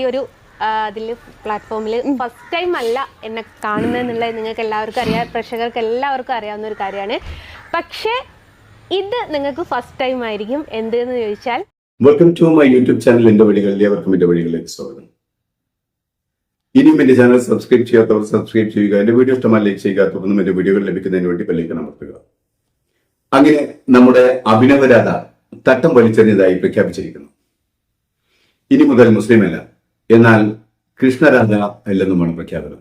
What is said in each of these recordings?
ഈ ഒരു അതിൽ പ്ലാറ്റ്ഫോമിൽ ഫസ്റ്റ് ടൈം അല്ല എന്നെ കാണുന്നതെന്നുള്ളത് നിങ്ങൾക്ക് എല്ലാവർക്കും അറിയാം. പ്രേക്ഷകർക്ക് എല്ലാവർക്കും അറിയാവുന്ന ഒരു കാര്യമാണ്. പക്ഷേ ഇത് നിങ്ങൾക്ക് ഫസ്റ്റ് ടൈം ആയിരിക്കും. എന്തെന്ന് ചോദിച്ചാൽ welcome to my YouTube channel എന്റെ വഴികളിൽ ഏവർക്കും എന്റെ വഴികളിലേക്ക് സ്വാഗതം. ഇനിയും എന്റെ ചാനൽ സബ്സ്ക്രൈബ് ചെയ്യാത്തവർ സബ്സ്ക്രൈബ് ചെയ്യുക. എന്റെ വീഡിയോ ഇഷ്ടമായി ലൈക്ക് ചെയ്യുക. തുടർന്നും എന്റെ വീഡിയോകൾ ലഭിക്കുന്നതിന് വേണ്ടി ബെല്ലേക്ക് അമർത്തുക. അങ്ങനെ നമ്മുടെ അഭിനവരാധ തട്ടം വലിച്ചെറിഞ്ഞതായി പ്രഖ്യാപിച്ചിരിക്കുന്നു. ഇനി മുതൽ മുസ്ലിം അല്ല. എന്നാൽ കൃഷ്ണരാജ അല്ലെന്നുമാണ് പ്രഖ്യാപനം.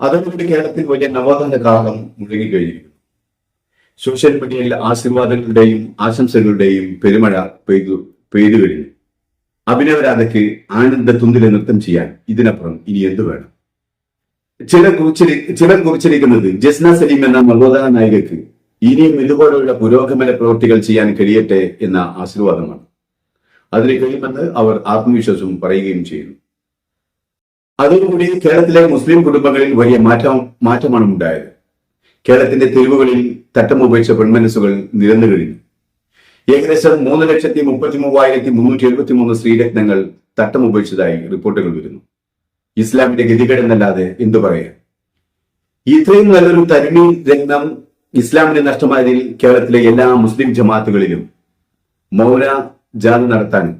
അതോടുകൂടി കേരളത്തിൽ വലിയ നവോത്ഥാന കാലം മുഴുകിക്കഴിഞ്ഞിരിക്കുന്നു. സോഷ്യൽ മീഡിയയിൽ ആശീർവാദങ്ങളുടെയും ആശംസകളുടെയും പെരുമഴ പെയ്തു പെയ്തു കഴിഞ്ഞു. അഭിനവരാധയ്ക്ക് ആനന്ദ തുന്തിലെ നൃത്തം ചെയ്യാൻ ഇതിനപ്പുറം ഇനി എന്തു വേണം? ചിലർ കുറിച്ചിരി ചിലർ കുറിച്ചിരിക്കുന്നത് ജസ്ന സലീം എന്ന നവോത്ഥാന നായികക്ക് ഇനിയും ഇതുപോലെയുള്ള പുരോഗമന പ്രവൃത്തികൾ ചെയ്യാൻ കഴിയട്ടെ എന്ന ആശീർവാദമാണ്. അതിന് കഴിയുമെന്ന് അവർ ആത്മവിശ്വാസവും പറയുകയും ചെയ്യുന്നു അതോടുകൂടി കേരളത്തിലെ മുസ്ലിം കുടുംബങ്ങളിൽ വലിയ മാറ്റം മാറ്റമാണ് ഉണ്ടായത് കേരളത്തിന്റെ തെരുവുകളിൽ തട്ടമുപേക്ഷിച്ച പെൺമനസ്സുകൾ നിരന്നു കഴിഞ്ഞു. ഏകദേശം മൂന്ന് ലക്ഷത്തി മുപ്പത്തി മൂവായിരത്തി മുന്നൂറ്റി എഴുപത്തി മൂന്ന് സ്ത്രീരത്നങ്ങൾ തട്ടമുപേക്ഷിച്ചതായി റിപ്പോർട്ടുകൾ വരുന്നു. ഇസ്ലാമിന്റെ ഗതികേടെന്നല്ലാതെ എന്തു പറയാം? ഇത്രയും നല്ലൊരു തരുണി രംഗം ഇസ്ലാമിന് നഷ്ടമായതിൽ കേരളത്തിലെ എല്ലാ മുസ്ലിം ജമാഅത്തുകളിലും മൗന ജാഥ നടത്താനും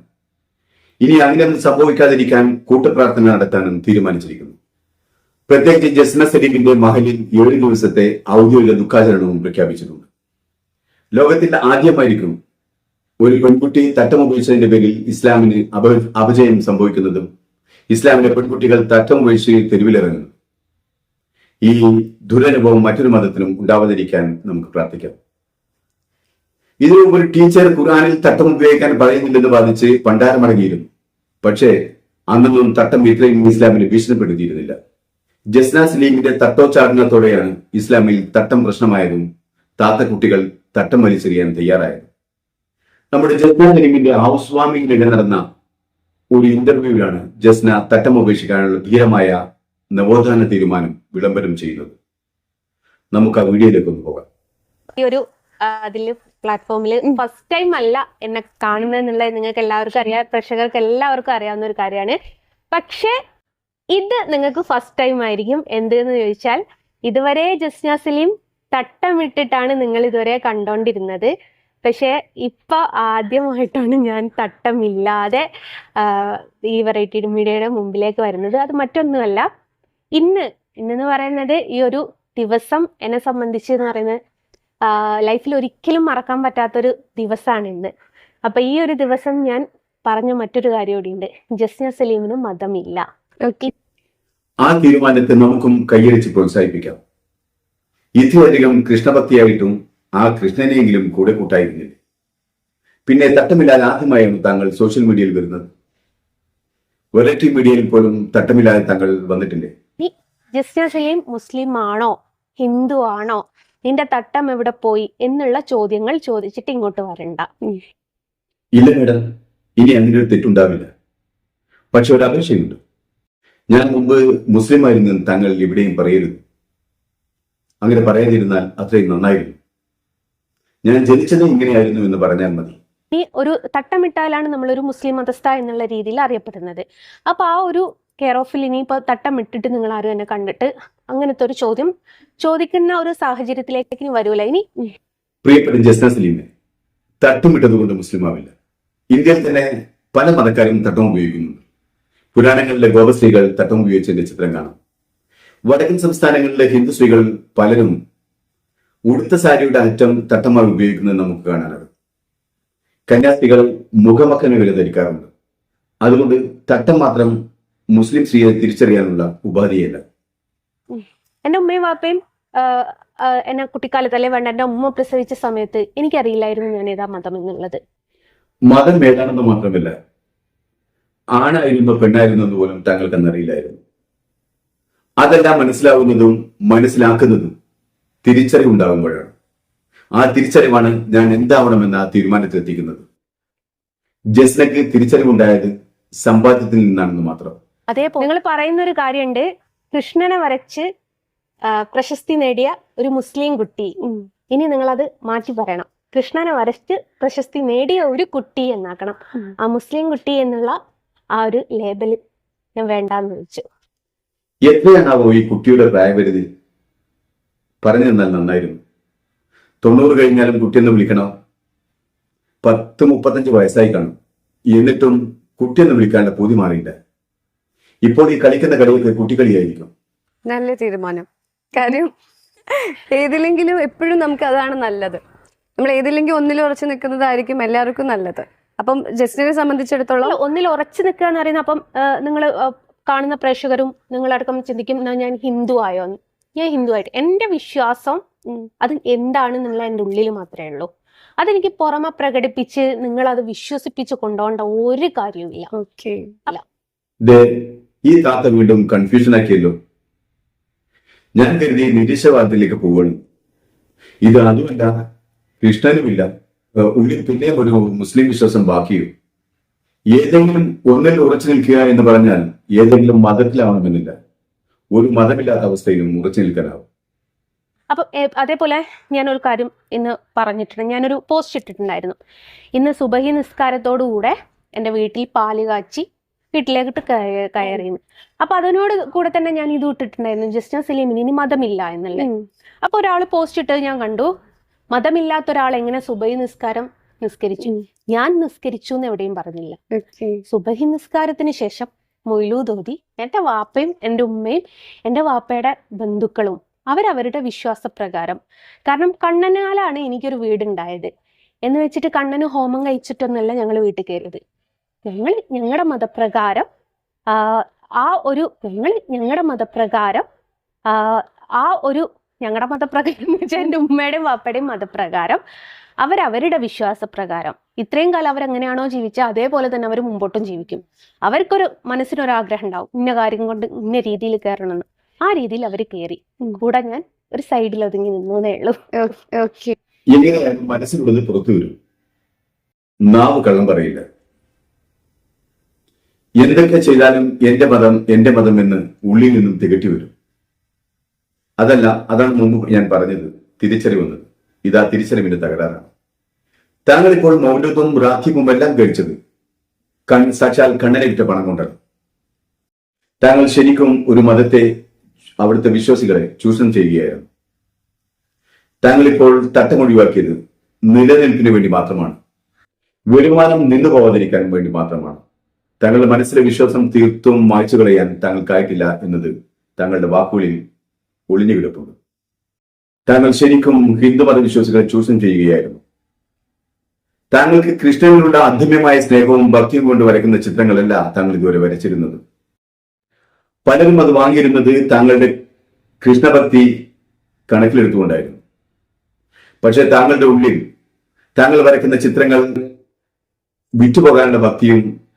ഇനി അങ്ങനെയൊന്നും സംഭവിക്കാതിരിക്കാൻ കൂട്ടപ്രാർത്ഥന നടത്താനും തീരുമാനിച്ചിരിക്കുന്നു. പ്രത്യേകിച്ച് ജസ്ന സലീമിന്റെ മഹലിൽ ഏഴ് ദിവസത്തെ ഔദ്യോഗിക ദുഃഖാചരണവും പ്രഖ്യാപിച്ചിട്ടുണ്ട്. ലോകത്തിൽ ആദ്യമായിരിക്കും ഒരു പെൺകുട്ടി തട്ടമുപയോഗിച്ചതിന്റെ പേരിൽ ഇസ്ലാമിന് അപ അപജയം സംഭവിക്കുന്നതും ഇസ്ലാമിലെ പെൺകുട്ടികൾ തട്ടമുപയോഗിച്ച് തെരുവിലിറങ്ങുന്നു ഈ ദുരനുഭവം മറ്റൊരു മതത്തിനും ഉണ്ടാവാതിരിക്കാൻ നമുക്ക് പ്രാർത്ഥിക്കാം. ഇതിനു മുമ്പ് ഒരു ടീച്ചർ ഖുറാനിൽ തട്ടം ഉപയോഗിക്കാൻ പറയുന്നില്ലെന്ന് ബാധിച്ച് പണ്ടാരമടങ്ങിയിരുന്നു പക്ഷേ അന്നൊന്നും തട്ടം ഇത്രയും ഇസ്ലാമിനെ ഭീഷണിപ്പെടുത്തിയിരുന്നില്ല. ജസ്ന സലീമിന്റെ തട്ടോച്ചാടനത്തോടെയാണ് ഇസ്ലാമിൽ തട്ടം പ്രശ്നമായതും താത്ത കുട്ടികൾ തട്ടം വലിച്ചെറിയാൻ തയ്യാറായത്. നമ്മുടെ ജസ്ന സലീമിന്റെ ഹൗസ് വാമിങ്ങിനിടെ നടന്ന ഒരു ഇന്റർവ്യൂവിലാണ് ജസ്ന തട്ടം ഉപേക്ഷിക്കാനുള്ള ധീരമായ നവോത്ഥാന തീരുമാനം വിളംബരം ചെയ്യുന്നത്. നമുക്ക് ആ വീഡിയോയിലേക്ക് ഒന്ന് പോകാം. ഈ ഒരു അതിൽ പ്ലാറ്റ്ഫോമിൽ ഫസ്റ്റ് ടൈം അല്ല എന്നെ കാണുന്നത് നിങ്ങൾക്ക് എല്ലാവർക്കും അറിയാം. പ്രേക്ഷകർക്ക് എല്ലാവർക്കും അറിയാവുന്ന ഒരു കാര്യമാണ്. പക്ഷേ ഇത് നിങ്ങൾക്ക് ഫസ്റ്റ് ടൈം ആയിരിക്കും. എന്തെന്ന് ചോദിച്ചാൽ ഇതുവരെ ജസ്ന സലീം തട്ടമിട്ടിട്ടാണ് നിങ്ങൾ ഇതുവരെ കണ്ടോണ്ടിരുന്നത്. പക്ഷേ ഇപ്പൊ ആദ്യമായിട്ടാണ് ഞാൻ തട്ടമില്ലാതെ ഈ വെറൈറ്റി മീഡിയയുടെ മുമ്പിലേക്ക് വരുന്നത്. അത് മറ്റൊന്നുമല്ല. ഇന്ന് ഇന്നെന്ന് പറയുന്നത് ഈ ഒരു ദിവസം എന്നെ സംബന്ധിച്ച് എന്ന് പറയുന്നത് ലൈഫിൽ ഒരിക്കലും മറക്കാൻ പറ്റാത്തൊരു ദിവസമാണ് ഇന്ന്. അപ്പൊ ഈ ഒരു ദിവസം ഞാൻ പറഞ്ഞ മറ്റൊരു കാര്യം കൂടിയുണ്ട് ജസ്ന സലീമിന് മതമില്ല. ഓക്കെ ആ തീരുമാനത്തെ നമുക്കും കൈയടിച്ച് പ്രോത്സാഹിപ്പിക്കാം. ഇത്രയധികം കൃഷ്ണഭക്തിയായിട്ടും ആ കൃഷ്ണനെയെങ്കിലും കൂടെ കൂട്ടായിരുന്നില്ല? പിന്നെ തട്ടമില്ലാതെ ആദ്യമായാണ് താങ്കൾ സോഷ്യൽ മീഡിയയിൽ വരുന്നത്. വെറൈറ്റി മീഡിയയിൽ പോലും തട്ടമില്ലാതെ താങ്കൾ വന്നിട്ടില്ലേ? ജസ്ന സലീം മുസ്ലിം ആണോ ഹിന്ദു ആണോ നിന്റെ തട്ടം എവിടെ പോയി എന്നുള്ള ചോദ്യങ്ങൾ ചോദിച്ചിട്ട് ഇങ്ങോട്ട് വരണ്ട. ഇല്ല മേഡം ഇനി അങ്ങനെ ഒരു തെറ്റുണ്ടാവില്ല. പക്ഷെ ഒരു അപേക്ഷയുണ്ട്. ഞാൻ മുമ്പ് മുസ്ലിം ആയിരുന്നു താങ്കൾ ഇവിടെയും പറയരുത്. അങ്ങനെ പറയാതിരുന്നാൽ അത്രയും നന്നായിരുന്നു. ഞാൻ ജനിച്ചത് ഇങ്ങനെയായിരുന്നു എന്ന് പറഞ്ഞാൽ മതി. നീ ഒരു തട്ടമിട്ടാലാണ് ഒരു മുസ്ലിം മതസ്ഥ എന്നുള്ള രീതിയിൽ അറിയപ്പെടുന്നത്. അപ്പൊ ആ ഒരു കെയർ ഓഫിൽ ഇനിയിപ്പോൾ തട്ടമിട്ടിട്ട് നിങ്ങൾ ആരും എന്നെ കണ്ടിട്ട് അങ്ങനത്തെ ഒരു ചോദ്യം ചോദിക്കുന്ന ഒരു സാഹചര്യത്തിലേക്ക് വരൂല. ഇനി പ്രിയപ്പെട്ട ജസ്ന തട്ടുമിട്ടതുകൊണ്ട് മുസ്ലിം ആവില്ല. ഇന്ത്യയിൽ തന്നെ പല മതക്കാരും തട്ടം ഉപയോഗിക്കുന്നുണ്ട്. പുരാണങ്ങളിലെ ഗോപസ്ത്രീകൾ തട്ടം ഉപയോഗിച്ചതിന്റെ ചിത്രം കാണാം. വടക്കൻ സംസ്ഥാനങ്ങളിലെ ഹിന്ദു സ്ത്രീകൾ പലരും ഉടുത്ത സാരിയുടെ അറ്റം തട്ടമായി ഉപയോഗിക്കുന്നത് നമുക്ക് കാണാനാകും കന്യാസ്ത്രീകൾ മുഖമക്കന വരെ ധരിക്കാറുണ്ട്. അതുകൊണ്ട് തട്ടം മാത്രം മുസ്ലിം സ്ത്രീയെ തിരിച്ചറിയാനുള്ള ഉപാധിയല്ല. എന്റെ ഉമ്മയും വാപ്പയും എന്നെ കുട്ടിക്കാലത്ത് അല്ലെ വേണ്ട എന്റെ ഉമ്മ പ്രസവിച്ച സമയത്ത് എനിക്കറിയില്ലായിരുന്നു ഞാൻ ഏതാ മതം എന്നുള്ളത്. മതം ഏതാണെന്ന് മാത്രമല്ല ആണായിരുന്നു പെണ്ണായിരുന്നു എന്ന് പോലും താങ്കൾക്ക് അന്നറിയില്ലായിരുന്നു അതെല്ലാം മനസ്സിലാവുന്നതും മനസ്സിലാക്കുന്നതും തിരിച്ചറിവുണ്ടാകുമ്പോഴാണ് ആ തിരിച്ചറിവാണ് ഞാൻ എന്താവണമെന്ന ആ തീരുമാനത്തിലെത്തിക്കുന്നത്. ജസ്നക്ക് തിരിച്ചറിവുണ്ടായത് സമ്പാദ്യത്തിൽ നിന്നാണെന്ന് മാത്രം. അതേപോലെ നിങ്ങൾ പറയുന്ന ഒരു കാര്യമുണ്ട് കൃഷ്ണനെ വരച്ച് പ്രശസ്തി നേടിയ ഒരു മുസ്ലിം കുട്ടി. ഇനി നിങ്ങൾ അത് മാറ്റി പറയണം. കൃഷ്ണനെ വരച്ച് പ്രശസ്തി നേടിയ ഒരു കുട്ടി എന്നാക്കണം. ആ മുസ്ലിം കുട്ടി എന്നുള്ള ആ ഒരു ലേബൽ ഞാൻ വേണ്ടാന്ന് വിളിച്ചു. എത്രയാണാവോ ഈ കുട്ടിയുടെ പ്രായപരിധി? പറഞ്ഞു തന്നാൽ നന്നായിരുന്നു. തൊണ്ണൂറ് കഴിഞ്ഞാലും കുട്ടിയെന്ന് വിളിക്കണോ? പത്ത് മുപ്പത്തഞ്ച് വയസ്സായി കാണും. എന്നിട്ടും കുട്ടിയെന്ന് വിളിക്കാണ്ട് പൂതി മാറിയില്ല. ഇപ്പോൾ ഈ കളിക്കുന്ന കളിയൊക്കെ കുട്ടിക്കളിയായിരിക്കും നല്ല തീരുമാനം. കാര്യം ഏതിലെങ്കിലും എപ്പോഴും നമുക്ക് അതാണ് നല്ലത്. നമ്മൾ ഏതിലെങ്കിലും ഒന്നിൽ ഉറച്ചു നിൽക്കുന്നതായിരിക്കും എല്ലാവർക്കും നല്ലത്. അപ്പം ജസ്റ്റിനെ സംബന്ധിച്ചിടത്തോളം അല്ല, ഒന്നിൽ ഉറച്ചു നിൽക്കുക എന്ന് പറയുന്ന അപ്പം നിങ്ങൾ കാണുന്ന പ്രേക്ഷകരും നിങ്ങളടക്കം ചിന്തിക്കും ഞാൻ ഹിന്ദു ആയോ? എന്ന്. ഞാൻ ഹിന്ദു ആയിട്ട്. എന്റെ വിശ്വാസം അത് എന്താണ് എന്താണെന്നുള്ള എന്റെ ഉള്ളിൽ മാത്രമേ ഉള്ളൂ. അതെനിക്ക് പുറമെ പ്രകടിപ്പിച്ച് നിങ്ങൾ അത് വിശ്വസിപ്പിച്ച് കൊണ്ടുപോകേണ്ട ഒരു കാര്യവുമില്ല ഓക്കെ. ദേ ഈ താത്ത വീണ്ടും കൺഫ്യൂഷൻ ആക്കിയല്ലോ. ഞാൻ കരുതി നിരീശ്വരവാദത്തിലേക്ക് പോവുകയാണ്. ഇത് അതുമല്ല കൃഷ്ണനുമില്ല. ഉള്ളിൽ പിന്നെയും ഒരു മുസ്ലിം വിശ്വാസം ബാക്കിയോ. ഏതെങ്കിലും ഒന്നിൽ ഉറച്ചു നിൽക്കുക എന്ന് പറഞ്ഞാൽ ഏതെങ്കിലും മതത്തിലാവണമെന്നില്ല. ഒരു മതമില്ലാത്ത അവസ്ഥയിലും ഉറച്ചു നിൽക്കാനാവും. അപ്പൊ അതേപോലെ ഞാനൊരു കാര്യം ഇന്ന് പറഞ്ഞിട്ടുണ്ട്. ഞാനൊരു പോസ്റ്റ് ഇട്ടിട്ടുണ്ടായിരുന്നു. ഇന്ന് സുബഹി നിസ്കാരത്തോടുകൂടെ എന്റെ വീട്ടിൽ പാൽ കാച്ചി വീട്ടിലേക്കിട്ട് കയ- കയറിയെന്ന്. അപ്പൊ അതിനോട് കൂടെ തന്നെ ഞാൻ ഇത് ഇട്ടിട്ടുണ്ടായിരുന്നു. ജസ്റ്റ് സലീമിന് ഇനി മതമില്ല എന്നല്ലേ. അപ്പൊ ഒരാൾ പോസ്റ്റ് ഇട്ടത് ഞാൻ കണ്ടു. മതമില്ലാത്ത ഒരാൾ എങ്ങനെ സുബൈ നിസ്കാരം നിസ്കരിച്ചു? ഞാൻ നിസ്കരിച്ചു എന്ന് എവിടെയും പറഞ്ഞില്ല. സുബഹി നിസ്കാരത്തിന് ശേഷം മൊയിലൂതോതി എന്റെ വാപ്പയും എന്റെ ഉമ്മയും എന്റെ വാപ്പയുടെ ബന്ധുക്കളും അവരവരുടെ വിശ്വാസപ്രകാരം. കാരണം കണ്ണനാലാണ് എനിക്കൊരു വീടുണ്ടായത്. എന്ന് വെച്ചിട്ട് കണ്ണന് ഹോമം കഴിച്ചിട്ടൊന്നല്ല ഞങ്ങൾ വീട്ടിൽ കയറിയത്. ഞങ്ങൾ ഞങ്ങളുടെ മതപ്രകാരം ആ, ആ ഒരു ഞങ്ങൾ ഞങ്ങളുടെ മതപ്രകാരം ആ, ഒരു ഞങ്ങളുടെ മതപ്രകാരം എന്ന് വെച്ചാൽ എന്റെ ഉമ്മയുടെയും വാപ്പയുടെയും മതപ്രകാരം അവരവരുടെ വിശ്വാസപ്രകാരം ഇത്രയും കാലം അവരെങ്ങനെയാണോ ജീവിച്ചത് അതേപോലെ തന്നെ അവർ മുമ്പോട്ടും ജീവിക്കും. അവർക്കൊരു മനസ്സിനൊരാഗ്രഹം ഉണ്ടാവും ഇന്ന കാര്യം കൊണ്ട് ഇന്ന രീതിയിൽ കയറണമെന്ന്. ആ രീതിയിൽ അവർ കയറി. കൂടെ ഞാൻ ഒരു സൈഡിൽ ഒതുങ്ങി നിന്നു നിന്നേ ഉള്ളൂ. മനസ്സിലുള്ളത് പുറത്തു വരും? നാവ് കള്ളം പറയില്ല. എന്തൊക്കെ ചെയ്താലും എന്റെ പദം എന്റെ പദം എന്ന് ഉള്ളിൽ നിന്നും തികട്ടി വരും. അതല്ല അതാണ് മുമ്പ് ഞാൻ പറഞ്ഞത്. തിരിച്ചറിവെന്നത് ഇതാ തിരിച്ചറിവിന്റെ തകരാറാണ്. താങ്കൾ ഇപ്പോൾ മൗലത്തും റാഖിപ്പും എല്ലാം കഴിച്ചത് കൺ സാക്ഷാൽ കണ്ണനെ വിറ്റ പണം കൊണ്ടാണ് താങ്കൾ ശരിക്കും ഒരു മതത്തെ അവിടുത്തെ വിശ്വാസികളെ ചൂഷണം ചെയ്യുകയായിരുന്നു. താങ്കൾ ഇപ്പോൾ തട്ടം ഒഴിവാക്കിയത് നിലനിൽപ്പിന് വേണ്ടി മാത്രമാണ്. വരുമാനം നിന്നു പോവാതിരിക്കാൻ വേണ്ടി മാത്രമാണ്. താങ്കളുടെ മനസ്സിലെ വിശ്വാസം തീർത്തും മായ്ച്ചു കളയാൻ താങ്കൾക്കായിട്ടില്ല എന്നത് താങ്കളുടെ വാക്കുകളിൽ ഒളിഞ്ഞു കിടപ്പുണ്ട്. താങ്കൾ ശരിക്കും ഹിന്ദുമത വിശ്വാസികളെ ചൂഷണം ചെയ്യുകയായിരുന്നു. താങ്കൾക്ക് കൃഷ്ണനിലുള്ള അധമ്യമായ സ്നേഹവും ഭക്തിയും കൊണ്ട് വരയ്ക്കുന്ന ചിത്രങ്ങളല്ല താങ്കൾ ഇതുവരെ വരച്ചിരുന്നത്. പലരും അത് വാങ്ങിയിരുന്നത് താങ്കളുടെ കൃഷ്ണഭക്തി കണക്കിലെടുത്തുകൊണ്ടായിരുന്നു. പക്ഷെ താങ്കളുടെ ഉള്ളിൽ താങ്കൾ വരയ്ക്കുന്ന ചിത്രങ്ങൾ വിറ്റുപോകാനുള്ള ഭക്തിയും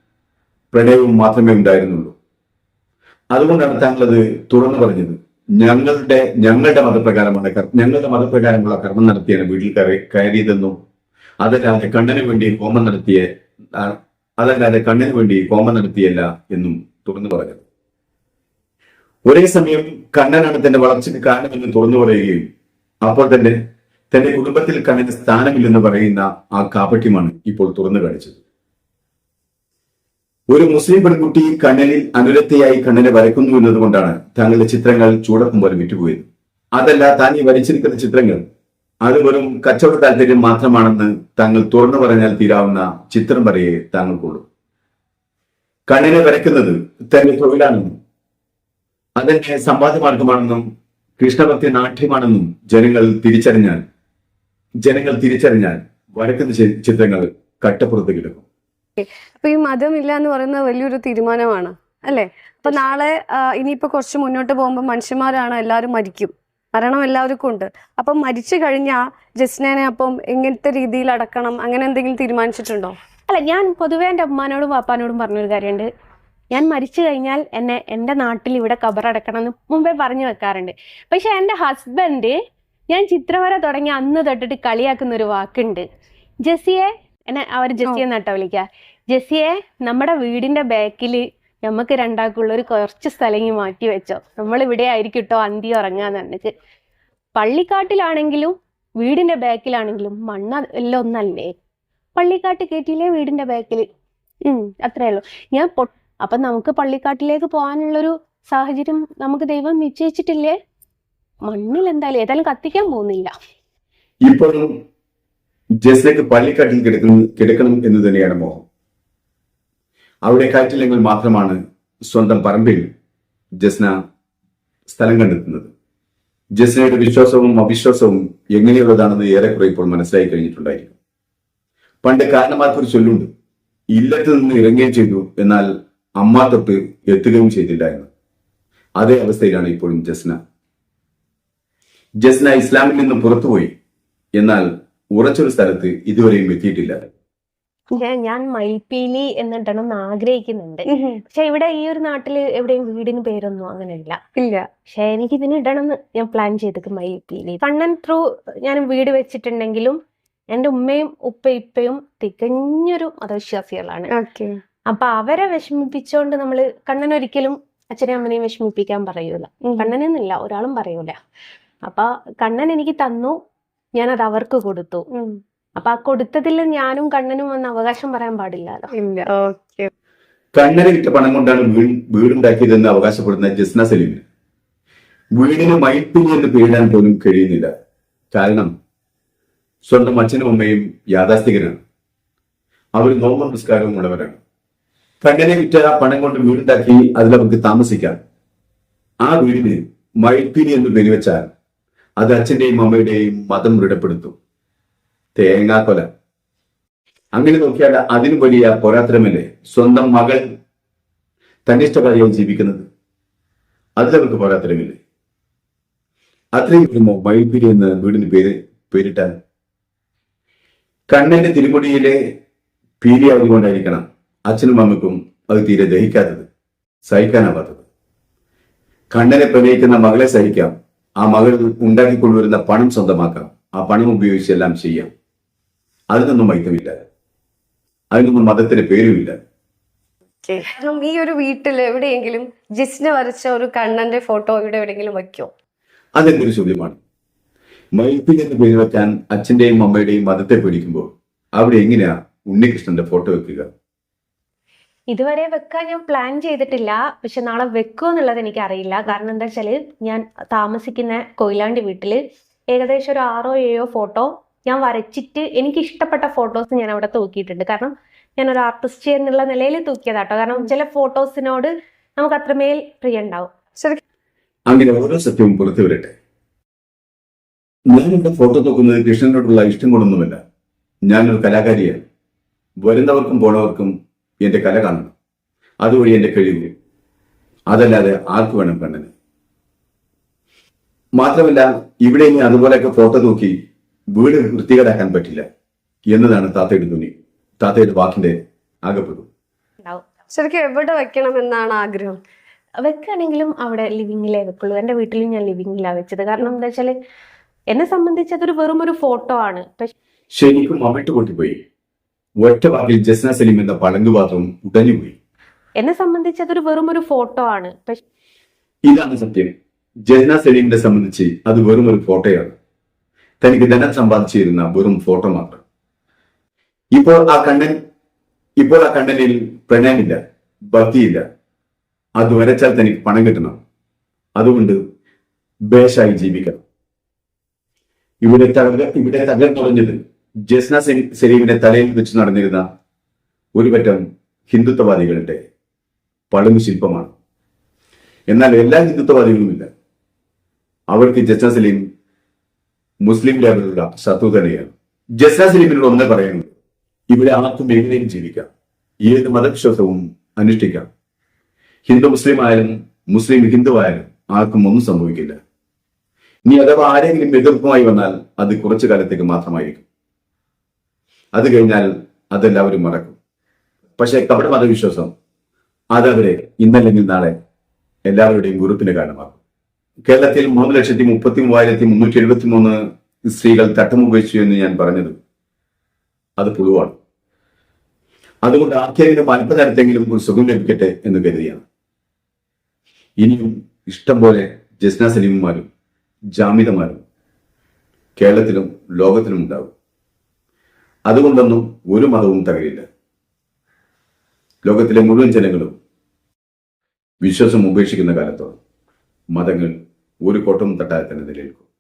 പ്രണയവും മാത്രമേ ഉണ്ടായിരുന്നുള്ളൂ. അതുകൊണ്ടാണ് താങ്കൾ അത് തുറന്നു പറഞ്ഞത്. ഞങ്ങളുടെ ഞങ്ങളുടെ മതപ്രകാരമാണ് ഞങ്ങളുടെ മതപ്രകാരമുള്ള കർമ്മം നടത്തിയാണ് വീട്ടിൽ കയറി- കയറിയതെന്നും അതല്ലാതെ കണ്ണിന് വേണ്ടി ഹോമം നടത്തിയ അതല്ലാതെ കണ്ണിന് വേണ്ടി ഹോമം നടത്തിയല്ല എന്നും തുറന്നു പറഞ്ഞത്. ഒരേ സമയം കണ്ണനാണ് തന്റെ വളർച്ചയ്ക്ക് കാരണമെന്ന് തുറന്നു പറയുകയും അപ്പോൾ തന്നെ തന്റെ കുടുംബത്തിൽ കണ്ണന് സ്ഥാനമില്ലെന്ന് പറയുന്ന ആ കാപട്യമാണ് ഇപ്പോൾ തുറന്നു കാണിച്ചത്. ഒരു മുസ്ലിം പെൺകുട്ടി കണ്ണനിൽ അനുരക്തയായി കണ്ണനെ വരയ്ക്കുന്നു എന്നതുകൊണ്ടാണ് താങ്കളുടെ ചിത്രങ്ങൾ ചൂടക്കം പോലെ വിറ്റുപോയത്. അതല്ല താൻ ഈ വരച്ചിരിക്കുന്ന ചിത്രങ്ങൾ. അത് വെറും കച്ചവട താല്പര്യം മാത്രമാണെന്ന് താങ്കൾ തുറന്നു പറഞ്ഞാൽ തീരാവുന്ന ചിത്രം വരയെ താങ്കൾക്കുള്ളൂ. കണ്ണിനെ വരയ്ക്കുന്നത് തന്റെ തൊഴിലാണെന്നും അതെന്നെ സമ്പാദ്യമാർഗമാണെന്നും കൃഷ്ണഭക്തി നാട്യമാണെന്നും ജനങ്ങൾ തിരിച്ചറിഞ്ഞാൽ ജനങ്ങൾ തിരിച്ചറിഞ്ഞാൽ വരക്കുന്ന ചിത്രങ്ങൾ കട്ടപ്പുറത്ത് കിടക്കും. അപ്പൊ ഈ മതമില്ല എന്ന് പറയുന്നത് വലിയൊരു തീരുമാനമാണ് അല്ലേ? അപ്പൊ നാളെ ഇനിയിപ്പോ കുറച്ച് മുന്നോട്ട് പോകുമ്പോൾ മനുഷ്യന്മാരാണ് എല്ലാവരും മരിക്കും. മരണം എല്ലാവർക്കും ഉണ്ട്. അപ്പം മരിച്ചു കഴിഞ്ഞാൽ ജസ്നേനെ അപ്പം എങ്ങനത്തെ രീതിയിൽ അടക്കണം? അങ്ങനെ എന്തെങ്കിലും തീരുമാനിച്ചിട്ടുണ്ടോ? അല്ല ഞാൻ പൊതുവേ എന്റെ അമ്മാനോടും പാപ്പാനോടും പറഞ്ഞൊരു കാര്യമുണ്ട്. ഞാൻ മരിച്ചു കഴിഞ്ഞാൽ എന്നെ എന്റെ നാട്ടിൽ ഇവിടെ കബറടക്കണം എന്ന് മുമ്പേ പറഞ്ഞു വെക്കാറുണ്ട്. പക്ഷെ എന്റെ ഹസ്ബൻഡ് ഞാൻ ചിത്രവര തുടങ്ങി അന്ന് തൊട്ടിട്ട് കളിയാക്കുന്ന ഒരു വാക്കുണ്ട്. ജെസിയെ എന്നെ അവർ ജെസിയെ നട്ട വിളിക്കുക ജെസിയെ നമ്മുടെ വീടിന്റെ ബാക്കിൽ നമുക്ക് രണ്ടാൾക്കുള്ള ഒരു കുറച്ച് സ്ഥലം മാറ്റി വെച്ചോ. നമ്മൾ ഇവിടെ ആയിരിക്കും കേട്ടോ അന്തി ഉറങ്ങാന്ന് പറഞ്ഞിട്ട്. പള്ളിക്കാട്ടിലാണെങ്കിലും വീടിന്റെ ബാക്കിലാണെങ്കിലും മണ്ണ എല്ലാം ഒന്നല്ലേ? പള്ളിക്കാട്ട് കയറ്റിയില്ലേ വീടിന്റെ ബാക്കിൽ ഉം അത്രേ ഉള്ളൂ. ഞാൻ പൊ അപ്പൊ നമുക്ക് പള്ളിക്കാട്ടിലേക്ക് പോകാനുള്ളൊരു സാഹചര്യം നമുക്ക് ദൈവം നിശ്ചയിച്ചിട്ടില്ലേ? മണ്ണിൽ എന്തായാലും ഏതായാലും കത്തിക്കാൻ പോകുന്നില്ല. ഇപ്പോഴും ജസ്നയ്ക്ക് പള്ളിക്കാട്ടിൽ കിടക്കുന്നു കിടക്കണം എന്ന് തന്നെയാണ് മോഹം. അവിടെ കയറ്റില്ലെങ്കിൽ മാത്രമാണ് സ്വന്തം പറമ്പിൽ ജസ്ന സ്ഥലം കണ്ടെത്തുന്നത്. ജസ്നയുടെ വിശ്വാസവും അവിശ്വാസവും എങ്ങനെയുള്ളതാണെന്ന് ഏറെക്കുറെ ഇപ്പോൾ മനസ്സിലായി കഴിഞ്ഞിട്ടുണ്ടായിരിക്കും. പണ്ട് കാരണമാർക്കൊരു ചൊല്ലുണ്ട് ഇല്ലത്ത് നിന്ന് ഇറങ്ങുകയും ചെയ്തു എന്നാൽ അമ്മ തൊട്ട് എത്തുകയും ചെയ്തില്ല എന്ന്. അതേ അവസ്ഥയിലാണ് ഇപ്പോഴും ജസ്ന. ജസ്ന ഇസ്ലാമിൽ നിന്ന് പുറത്തുപോയി എന്നാൽ ഉറച്ചൊരു സ്ഥലത്ത് ഇതുവരെയും എത്തിയിട്ടില്ല. ഞാൻ ഞാൻ മയിൽപ്പീലി എന്നിട്ടണം എന്ന് ആഗ്രഹിക്കുന്നുണ്ട്. പക്ഷെ ഇവിടെ ഈ ഒരു നാട്ടിൽ എവിടെയും വീടിന് പേരൊന്നും അങ്ങനെ ഇല്ല. പക്ഷെ എനിക്ക് ഇതിന് ഇടണം എന്ന് ഞാൻ പ്ലാൻ ചെയ്തേക്ക് മയിൽപ്പീലി. കണ്ണൻ ത്രൂ ഞാൻ വീട് വെച്ചിട്ടുണ്ടെങ്കിലും എന്റെ ഉമ്മയും ഉപ്പ ഇപ്പയും തികഞ്ഞൊരു മതവിശ്വാസികളാണ്. അപ്പൊ അവരെ വിഷമിപ്പിച്ചുകൊണ്ട് നമ്മൾ കണ്ണൻ ഒരിക്കലും അച്ഛനെയും അമ്മനെയും വിഷമിപ്പിക്കാൻ പറയൂല. കണ്ണനെന്നില്ല ഒരാളും പറയൂല. അപ്പൊ കണ്ണൻ എനിക്ക് തന്നു ഞാൻ അത് അവർക്ക് കൊടുത്തു. അപ്പൊ ആ കൊടുത്തതിൽ ഞാനും കണ്ണനും വന്ന് അവകാശം പറയാൻ പാടില്ലല്ലോ. ഇല്ല. ഓക്കെ. കണ്ണന് കിട്ടിയ പണം കൊണ്ടാണ് വീട് വീടുണ്ടാക്കിയതെന്ന് അവകാശപ്പെടുന്ന ജസ്ന സലീമിന്. വീടിന് മൈപ്പിനി എന്ന് പേരിടാൻ പോലും കഴിയുന്നില്ല. കാരണം സ്വന്തം അച്ഛനും അമ്മയും യാഥാസ്ഥികരാണ്. അവർ നോമ്പ് നിസ്കാരവും ഉള്ളവരാണ്. കണ്ണനെ വിറ്റ ആ പണം കൊണ്ട് വീടുണ്ടാക്കി അതിൽ അവർക്ക് താമസിക്കാം. ആ വീടിന് മൈപ്പിനി എന്ന് പേര് വെച്ചാൽ അത് അച്ഛന്റെയും അമ്മയുടെയും മതം ദൃഢപ്പെടുത്തും. തേങ്ങാക്കൊല. അങ്ങനെ നോക്കിയാൽ അതിനു വലിയ പോരാത്തരമല്ലേ? സ്വന്തം മകൾ തന്നിഷ്ടകാരിയായി ജീവിക്കുന്നത്. അതിലവർക്ക് പോരാത്തരമില്ലേ? അത്രയും വരുമോ മയിൽപിരി എന്ന് വീടിന് പേര് പേരിട്ടാൽ കണ്ണന്റെ തിരുമുടിയിലെ പീലി ആയതുകൊണ്ടായിരിക്കണം അച്ഛനും അമ്മയ്ക്കും അത് തീരെ ദഹിക്കാത്തത് സഹിക്കാനാവാത്തത്. കണ്ണനെ പ്രണയിക്കുന്ന മകളെ സഹിക്കാം. ആ മകൾ ഉണ്ടാക്കിക്കൊണ്ടുവരുന്ന പണം സ്വന്തമാക്കാം. ആ പണം ഉപയോഗിച്ച് എല്ലാം ചെയ്യാം. അതിനൊന്നും വൈദ്യമില്ല അതിനൊന്നും മതത്തിന്റെ പേരുമില്ല. കാരണം ഈ ഒരു വീട്ടിൽ എവിടെയെങ്കിലും ജിസ്ന വരച്ച ഒരു കണ്ണന്റെ ഫോട്ടോ ഇവിടെ എവിടെയെങ്കിലും വയ്ക്കോ? അതെന്തൊരു ചോദ്യമാണ് മൈപ്പിൽ എന്ന് പേര് വെക്കാൻ അച്ഛന്റെയും അമ്മയുടെയും മതത്തെ പേടിക്കുമ്പോൾ അവിടെ എങ്ങനെയാ ഉണ്ണികൃഷ്ണന്റെ ഫോട്ടോ വെക്കുക? ഇതുവരെ വെക്കാൻ ഞാൻ പ്ലാൻ ചെയ്തിട്ടില്ല. പക്ഷെ നാളെ വെക്കുമോ എന്നുള്ളത് എനിക്ക് അറിയില്ല കാരണം എന്താ വെച്ചാൽ ഞാൻ താമസിക്കുന്ന കൊയിലാണ്ടി വീട്ടിൽ ഏകദേശം ഒരു ആറോ ഏഴോ ഫോട്ടോ ഞാൻ വരച്ചിട്ട് എനിക്ക് ഇഷ്ടപ്പെട്ട ഫോട്ടോസ് ഞാൻ അവിടെ തൂക്കിയിട്ടുണ്ട്. കാരണം ഞാൻ ഒരു ആർട്ടിസ്റ്റ് എന്നുള്ള നിലയിൽ തൂക്കിയതാട്ടോ. കാരണം ചില ഫോട്ടോസിനോട് നമുക്ക് അത്രമേൽ പ്രിയ ഉണ്ടാവും. ശരി അങ്ങനെ ഓരോ സത്യവും പുറത്തു വരട്ടെ ഞാനിവിടെ ഫോട്ടോ തൂക്കുന്നത് കൃഷ്ണനോടുള്ള ഇഷ്ടം കൊണ്ടൊന്നുമല്ല. ഞാനൊരു കലാകാരിയാണ്. വരുന്നവർക്കും പോണവർക്കും എന്റെ കല കാണണം. അതുവഴി എന്റെ കഴിവ്. അതല്ലാതെ ആർക്ക് വേണം കണ്ണന്? മാത്രമല്ല ഇവിടെ ഇനി അതുപോലെയൊക്കെ ഫോട്ടോ നോക്കി വീട് വൃത്തികേടാക്കാൻ പറ്റില്ല എന്നതാണ് താത്തയുടെ തുണി താത്തയുടെ വാക്കിന്റെ ആകപ്പെടും ശരിക്കും എവിടെ വെക്കണം എന്നാണ് ആഗ്രഹം? വെക്കുകയാണെങ്കിലും അവിടെ ലിവിങ്ങിലേ വെക്കുള്ളൂ. എന്റെ വീട്ടിലും ഞാൻ ലിവിങ്ങിലാണ് വെച്ചത്. കാരണം എന്താ വെച്ചാൽ എന്നെ സംബന്ധിച്ച് അതൊരു വെറും ഒരു ഫോട്ടോ ആണ്. ശരിക്കും അമിട്ട് കൊണ്ടുപോയി ഒറ്റ വാക്കിൽ ജസ്ന സലീം എന്ന പളങ്കുപാത്രം ഉടഞ്ഞുപോയി എന്നെ സംബന്ധിച്ച് അതൊരു വെറും ഒരു ഫോട്ടോ ആണ്. ഇതാണ് സത്യം. ജസ്ന സലീമിനെ സംബന്ധിച്ച് അത് വെറും ഒരു ഫോട്ടോയാണ്. തനിക്ക് ധനം സമ്പാദിച്ചിരുന്ന വെറും ഫോട്ടോ മാത്രം. ഇപ്പോൾ ആ കണ്ണൻ ഇപ്പോൾ ആ കണ്ണനിൽ പ്രണയമില്ല ഭക്തിയില്ല. അത് വരച്ചാൽ തനിക്ക് പണം കിട്ടണം. അതുകൊണ്ട് ബേഷായി ജീവിക്കണം. ഇവിടെ തകർ ഇവിടെ തകർന്നുറഞ്ഞത് ജസ്ന സലീമിന്റെ തലയിൽ വെച്ച് നടന്നിരുന്ന ഒരുപറ്റം ഹിന്ദുത്വവാദികളുടെ പളുങ്ക് ശില്പമാണ്. എന്നാൽ എല്ലാ ഹിന്ദുത്വവാദികളുമില്ല. അവർക്ക് ജസ്ന സലീം മുസ്ലിം ലേബലുള്ള ശത്രു തന്നെയാണ്. ജസ്ന സലീമിനോട് ഒന്നേ പറയുന്നത് ഇവിടെ ആർക്കും എങ്ങനെയും ജീവിക്കാം. ഏത് മതവിശ്വാസവും അനുഷ്ഠിക്കാം. ഹിന്ദു മുസ്ലിം ആയാലും മുസ്ലിം ഹിന്ദു ആയാലും ആർക്കും ഒന്നും സംഭവിക്കില്ല. ഇനി അഥവാ ആരെങ്കിലും എതിർപ്പുമായി വന്നാൽ അത് കുറച്ചു കാലത്തേക്ക് മാത്രമായിരിക്കും. അത് കഴിഞ്ഞാൽ അതെല്ലാവരും മറക്കും. പക്ഷെ കപട മതവിശ്വാസം അതവരെ ഇന്നല്ലെങ്കിൽ നാളെ എല്ലാവരുടെയും ഗുരുത്തിന് കാരണമാകും. കേരളത്തിൽ മൂന്ന് ലക്ഷത്തി മുപ്പത്തി മൂവായിരത്തി മുന്നൂറ്റി എഴുപത്തി മൂന്ന് സ്ത്രീകൾ തട്ടമുപയോഗിച്ചു എന്ന് ഞാൻ പറഞ്ഞത് അത് പുളുവാണ്. അതുകൊണ്ട് ആർക്കെങ്കിലും അല്പതരത്തെങ്കിലും ഒരു സുഖം ലഭിക്കട്ടെ എന്ന് കരുതിയാണ്. ഇനിയും ഇഷ്ടം പോലെ ജസ്ന സലീമുമാരും ജാമിതമാരും കേരളത്തിലും ലോകത്തിലും ഉണ്ടാകും അതുകൊണ്ടൊന്നും ഒരു മതവും തകരില്ല. ലോകത്തിലെ മുഴുവൻ ജനങ്ങളും വിശ്വാസം ഉപേക്ഷിക്കുന്ന കാലത്തോളം. മതങ്ങൾ ഒരു കോട്ടം തട്ടാതെ തന്നെ നിലനിൽക്കും.